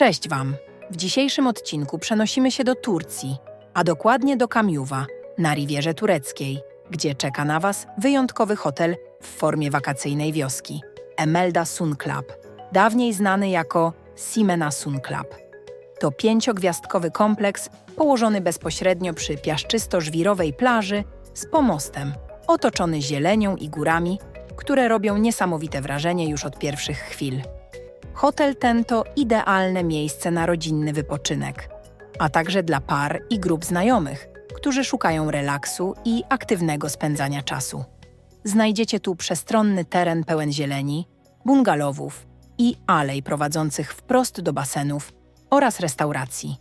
Cześć Wam! W dzisiejszym odcinku przenosimy się do Turcji, a dokładnie do Kamiuwa, na Riwierze Tureckiej, gdzie czeka na Was wyjątkowy hotel w formie wakacyjnej wioski Emelda Sun Club, dawniej znany jako Simena Sun Club. To pięciogwiazdkowy kompleks położony bezpośrednio przy piaszczysto-żwirowej plaży z pomostem, otoczony zielenią i górami, które robią niesamowite wrażenie już od pierwszych chwil. Hotel ten to idealne miejsce na rodzinny wypoczynek, a także dla par i grup znajomych, którzy szukają relaksu i aktywnego spędzania czasu. Znajdziecie tu przestronny teren pełen zieleni, bungalowów i alej prowadzących wprost do basenów oraz restauracji.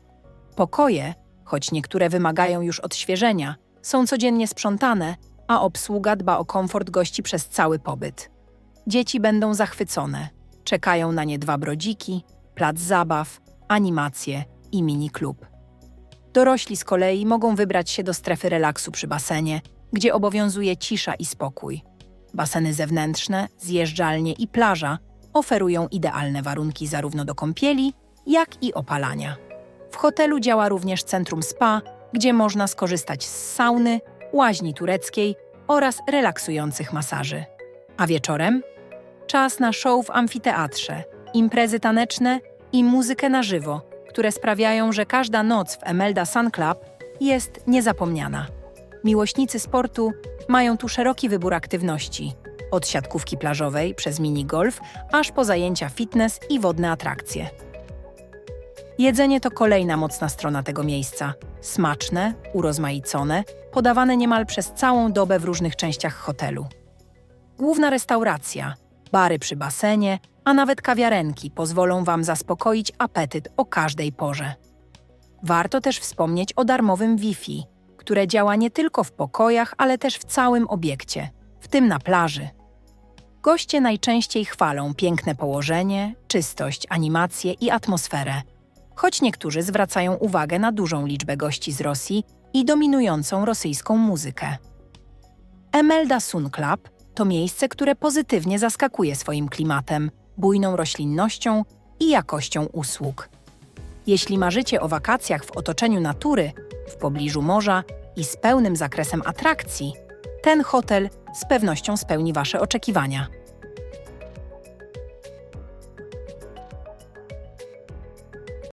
Pokoje, choć niektóre wymagają już odświeżenia, są codziennie sprzątane, a obsługa dba o komfort gości przez cały pobyt. Dzieci będą zachwycone. Czekają na nie dwa brodziki, plac zabaw, animacje i mini klub. Dorośli z kolei mogą wybrać się do strefy relaksu przy basenie, gdzie obowiązuje cisza i spokój. Baseny zewnętrzne, zjeżdżalnie i plaża oferują idealne warunki zarówno do kąpieli, jak i opalania. W hotelu działa również centrum spa, gdzie można skorzystać z sauny, łaźni tureckiej oraz relaksujących masaży. A wieczorem czas na show w amfiteatrze, imprezy taneczne i muzykę na żywo, które sprawiają, że każda noc w Emelda Sun Club jest niezapomniana. Miłośnicy sportu mają tu szeroki wybór aktywności, od siatkówki plażowej przez minigolf, aż po zajęcia fitness i wodne atrakcje. Jedzenie to kolejna mocna strona tego miejsca. Smaczne, urozmaicone, podawane niemal przez całą dobę w różnych częściach hotelu. Główna restauracja, bary przy basenie, a nawet kawiarenki pozwolą Wam zaspokoić apetyt o każdej porze. Warto też wspomnieć o darmowym Wi-Fi, które działa nie tylko w pokojach, ale też w całym obiekcie, w tym na plaży. Goście najczęściej chwalą piękne położenie, czystość, animację i atmosferę, choć niektórzy zwracają uwagę na dużą liczbę gości z Rosji i dominującą rosyjską muzykę. Emelda Sun Club to miejsce, które pozytywnie zaskakuje swoim klimatem, bujną roślinnością i jakością usług. Jeśli marzycie o wakacjach w otoczeniu natury, w pobliżu morza i z pełnym zakresem atrakcji, ten hotel z pewnością spełni Wasze oczekiwania.